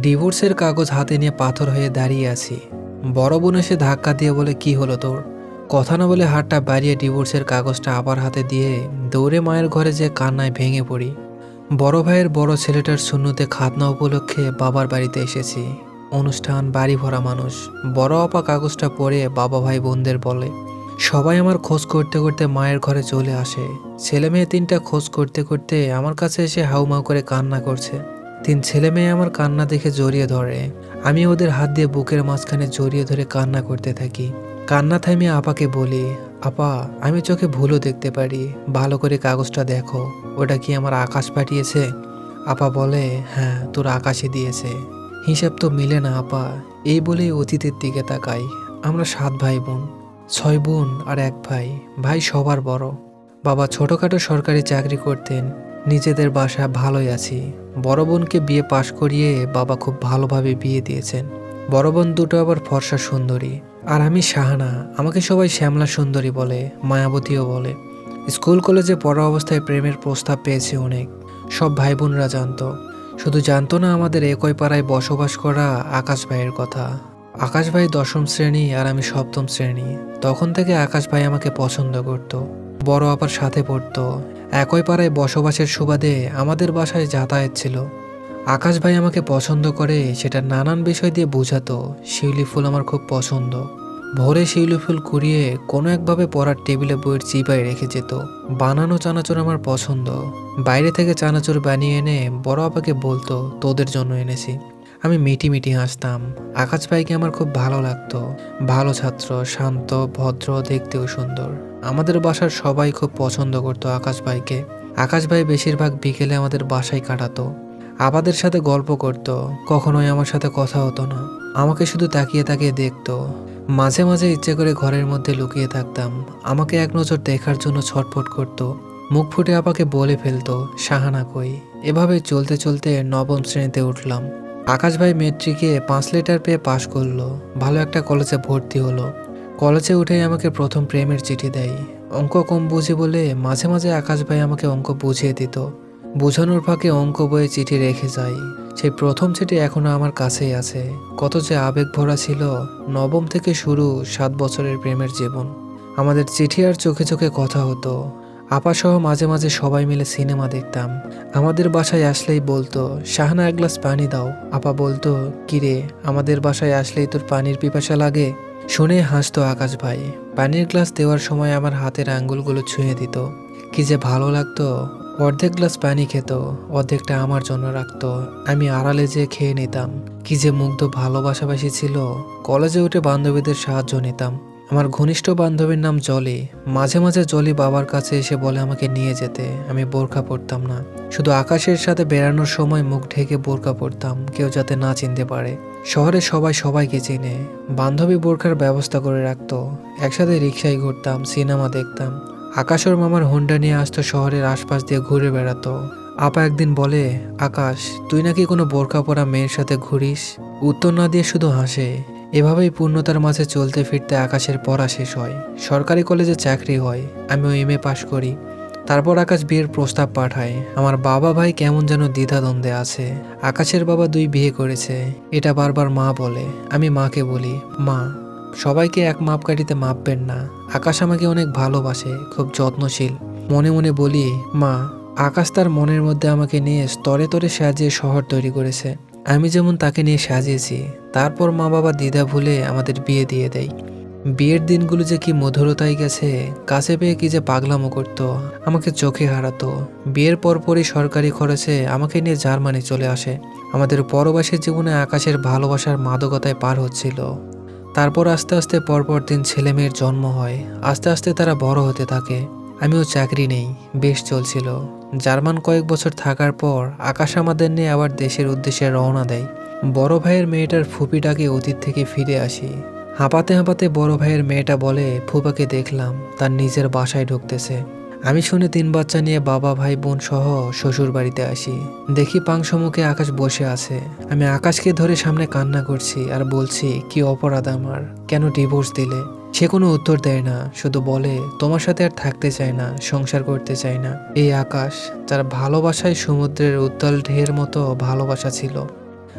ডিভোর্সের কাগজ হাতে নিয়ে পাথর হয়ে দাঁড়িয়ে আছি। বড় বোন এসে ধাক্কা দিয়ে বলে, কি হলো তোর? কথা না বলে হাতটা বাড়িয়ে ডিভোর্সের কাগজটা আবার হাতে দিয়ে দৌড়ে মায়ের ঘরে যে কান্নায় ভেঙে পড়ি। বড় ভাইয়ের বড় ছেলেটার শূন্যতে খাতনা উপলক্ষে বাবার বাড়িতে এসেছি। অনুষ্ঠান, বাড়ি ভরা মানুষ। বড় আপা কাগজটা পড়ে বাবা ভাই বোনদের বলে, সবাই আমার খোঁজ করতে করতে মায়ের ঘরে চলে আসে। ছেলে মেয়ে তিনটা খোঁজ করতে করতে আমার কাছে এসে হাউমাউ করে কান্না করছে। তিন ছেলে মেয়ে আমার কান্না দেখে জড়িয়ে ধরে। আমি ওদের হাত দিয়ে বুকের মাঝখানে জড়িয়ে ধরে কান্না করতে থাকি। কান্না থামিয়ে আপাকে বলি, আপা, আমি চোখে ভুলও দেখতে পারি। ভালো করে কাগজটা দেখো। ওটা কি আমার আকাশ পাঠিয়েছে? আপা বলে হ্যাঁ তোর আকাশে দিয়েছে। হিসাব তো মিলে না, আপা। এই বলেই অতীতের দিকে তাকাই। আমরা সাত ভাই বোন ছয় বোন আর এক ভাই। ভাই সবার বড়। বাবা ছোটখাটো সরকারি চাকরি করতেন। নিজেদের বাসা ভালোই আছি। বড় বোনকে বিয়ে পাশ করিয়ে বাবা খুব ভালোভাবে বিয়ে দিয়েছেন। বড় বোন দুটো আবার ফর্সা সুন্দরী। আর আমি শাহানা, আমাকে সবাই শ্যামলা সুন্দরী বলে, মায়াবতীও বলে। স্কুল কলেজে পড়া অবস্থায় প্রেমের প্রস্তাব পেয়েছে অনেক। সব ভাই বোনরা জানতো। শুধু জানতো না আমাদের একই পাড়ায় বসবাস করা আকাশ ভাইয়ের কথা। আকাশ ভাই দশম শ্রেণি আর আমি সপ্তম শ্রেণি। তখন থেকে আকাশ ভাই আমাকে পছন্দ করত। বড় আপার সাথে পড়তো। একই পাড়ায় বসবাসের সুবাদে আমাদের বাসায় যাতায়াত ছিল। আকাশ ভাই আমাকে পছন্দ করে, সেটা নানান বিষয় দিয়ে বোঝাতো, শিউলি ফুল আমার খুব পছন্দ। ভোরে শিউলি ফুল কুড়িয়ে কোনো একভাবে পড়ার টেবিলে বইয়ের চিপায় রেখে যেত। বানানো চানাচুর আমার পছন্দ। বাইরে থেকে চানাচুর বানিয়ে এনে বড় আপাকে বলতো, তোদের জন্য এনেছি। আমি মিটি মিটি হাসতাম। আকাশ ভাইকে আমার খুব ভালো লাগতো। ভালো ছাত্র, শান্ত, ভদ্র, দেখতেও সুন্দর। আমাদের বাসার সবাই খুব পছন্দ করতো আকাশ ভাইকে আকাশ ভাই বেশিরভাগ বিকেলে আমাদের বাসায় কাটাতো। আবাদের সাথে গল্প করত, কখনোই আমার সাথে কথা হতো না। আমাকে শুধু তাকিয়ে তাকিয়ে দেখতো। মাঝে মাঝে ইচ্ছে করে ঘরের মধ্যে লুকিয়ে থাকতাম। আমাকে এক নজর দেখার জন্য ছটফট করত। মুখ ফুটে আপাকে বলে ফেলতো সাহানা কই? এভাবে চলতে চলতে নবম শ্রেণীতে উঠলাম। আকাশ ভাই মেট্রিকে পাঁচ লিটার পেয়ে পাশ করল। ভালো একটা কলেজে ভর্তি হলো। কলেজে উঠেই আমাকে প্রথম প্রেমের চিঠি দেয়। অঙ্ক কম বুঝি বলে মাঝে মাঝে আকাশ ভাই আমাকে অঙ্ক বুঝিয়ে দিত। বোঝানোর ফাঁকে অঙ্ক বইয়ে চিঠি রেখে যাই সেই প্রথম চিঠি এখনও আমার কাছেই আছে। কত যে আবেগ ভরা ছিল, নবম থেকে শুরু সাত বছরের প্রেমের জীবন। আমাদের চিঠি আর চোখে চোখে কথা হতো। আপা সহ মাঝে মাঝে সবাই মিলে সিনেমা দেখতাম। আমাদের বাসায় আসলেই বলতো, শাহানা এক গ্লাস পানি দাও। আপা বলতো, কিরে, আমাদের বাসায় আসলেই তোর পানির পিপাসা লাগে? শুনে হাসতো আকাশ ভাই। পানির গ্লাস দেওয়ার সময় আমার হাতের আঙ্গুলগুলো ছুঁয়ে দিত। কি যে ভালো লাগতো। অর্ধেক গ্লাস পানি খেত, অর্ধেকটা আমার জন্য রাখতো। আমি আড়ালে যেয়ে খেয়ে নিতাম। কি যে মুগ্ধ ভালোবাসাবাসি ছিল। কলেজে উঠে বান্ধবীদের সাহায্য নিতাম। আমার ঘনিষ্ঠ বান্ধবীর নাম জলি। মাঝে মাঝে জলি বাবার কাছে এসে বলে আমাকে নিয়ে যেতে। আমি বোরখা পরতাম না। শুধু আকাশের সাথে বেড়ানোর সময় মুখ ঢেকে বোরখা পরতাম, কেউ যাতে না চিনতে পারে। শহরে সবাই সবাইকে চিনে, বান্ধবী বোরখার ব্যবস্থা করে রাখতো। একসাথে রিক্সায় ঘুরতাম, সিনেমা দেখতাম। আকাশ ওর মামার হোন্ডা নিয়ে আসতো শহরের আশপাশ দিয়ে ঘুরে বেড়াতো। আপা একদিন বলে, আকাশ, তুই নাকি কোনো বোরখা পরা মেয়ের সাথে ঘুরিস? উত্তর না দিয়ে শুধু হাসে। এভাবেই পূর্ণতার মাঝে চলতে ফিরতে আকাশের পড়া শেষ হয়। সরকারি কলেজে চাকরি হয়। আমিও এম এ পাশ করি। তারপর আকাশ বিয়ের প্রস্তাব পাঠায়, আমার বাবা ভাই কেমন যেন দ্বিধাদ্বন্দ্বে আছে। আকাশের বাবা দুই বিয়ে করেছে, এটা বারবার মা বলে। আমি মাকে বলি, মা, সবাইকে এক মাপকাঠিতে মাপবেন না। আকাশ আমাকে অনেক ভালোবাসে, খুব যত্নশীল। মনে মনে বলি, মা, আকাশ তার মনের মধ্যে আমাকে নিয়ে স্তরে তরে সাজিয়ে শহর তৈরি করেছে। আমি যেমন তাকে নিয়ে সাজিয়েছি, তারপর মা বাবা দ্বিধা ভুলে আমাদের বিয়ে দিয়ে দেয়। বিয়ের দিনগুলো যে কি মধুরতায় গেছে, কাছে পেয়ে কি যে পাগলামো করতো, আমাকে চোখে হারাতো। বিয়ের পরপরই সরকারি খরচে আমাকে নিয়ে জার্মানি চলে আসে। আমাদের পরবাসী জীবনে আকাশের ভালোবাসার মাদকতায় পার হচ্ছিল। তারপর আস্তে আস্তে পরপর দিন ছেলে মেয়ের জন্ম হয়। আস্তে আস্তে তারা বড় হতে থাকে। আমিও চাকরি নেই, বেশ চলছিল। জার্মান কয়েক বছর থাকার পর আকাশ আমাদের নিয়ে আবার দেশের উদ্দেশ্যে রওনা দেয়। বড় ভাইয়ের মেয়েটার ফুপিটাকে অতীত থেকে ফিরে আসি। হাঁপাতে হাঁপাতে বড় ভাইয়ের মেয়েটা বলে, ফুপাকে দেখলাম, তার নিজের বাসায় ঢুকতেছে। আমি শুনে তিন বাচ্চা নিয়ে বাবা, ভাই, বোন সহ শ্বশুর বাড়িতে আসি। দেখি পাংসমুখে আকাশ বসে আছে। আমি আকাশকে ধরে সামনে কান্না করছি আর বলছি, কি অপরাধ আমার? কেন ডিভোর্স দিলে? সে কোনো উত্তর দেয় না, শুধু বলে, তোমার সাথে আর থাকতে চায় না, সংসার করতে চায় না। এই আকাশ, যার ভালোবাসায় সমুদ্রের উত্তাল ঢের মতো ভালোবাসা ছিল।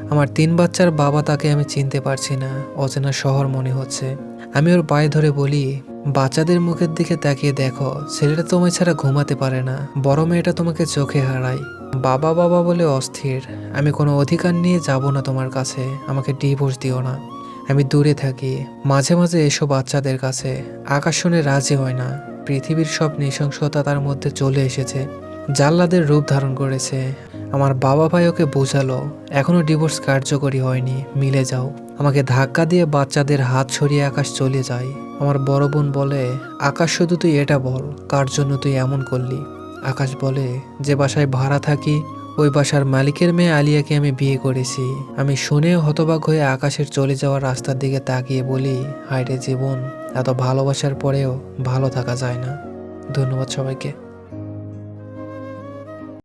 আমার তিন বাচ্চার বাবা তাকে আমি চিনতে পারছি না, অচেনা শহর মনে হচ্ছে। আমি ওর পায়ে ধরে বলি, বাচ্চাদের মুখের দিকে তাকিয়ে দেখো, ছেলেটা তোমায় ছাড়া ঘুমাতে পারে না, বড় মেয়েটা তোমাকে চোখে হারায়। বাবা বাবা বলে অস্থির, আমি কোনো অধিকার নিয়ে যাব না তোমার কাছে, আমাকে ডিভোর্স দিও না। আমি দূরে থাকি, মাঝে মাঝে এসো বাচ্চাদের কাছে, আকাশ শুনে রাজি হয় না, পৃথিবীর সব নৃশংসতা তার মধ্যে চলে এসেছে জাল্লাদের রূপ ধারণ করেছে। আমার বাবা ভাই ওকে বোঝালো, এখনও ডিভোর্স কার্যকরী হয়নি, মিলে যাও। আমাকে ধাক্কা দিয়ে বাচ্চাদের হাত ছড়িয়ে আকাশ চলে যায়। আমার বড় বোন বলে, আকাশ শুধু তুই এটা বল, কার জন্য তুই এমন করলি? আকাশ বলে, যে বাসায় ভাড়া থাকি, ওই বাসার মালিকের মেয়ে আলিয়াকে আমি বিয়ে করেছি। আমি শুনে হতবাক হয়ে আকাশের চলে যাওয়ার রাস্তার দিকে তাকিয়ে বলি হায়রে জীবন, এত ভালোবাসার পরেও ভালো থাকা যায় না। ধন্যবাদ সবাইকে।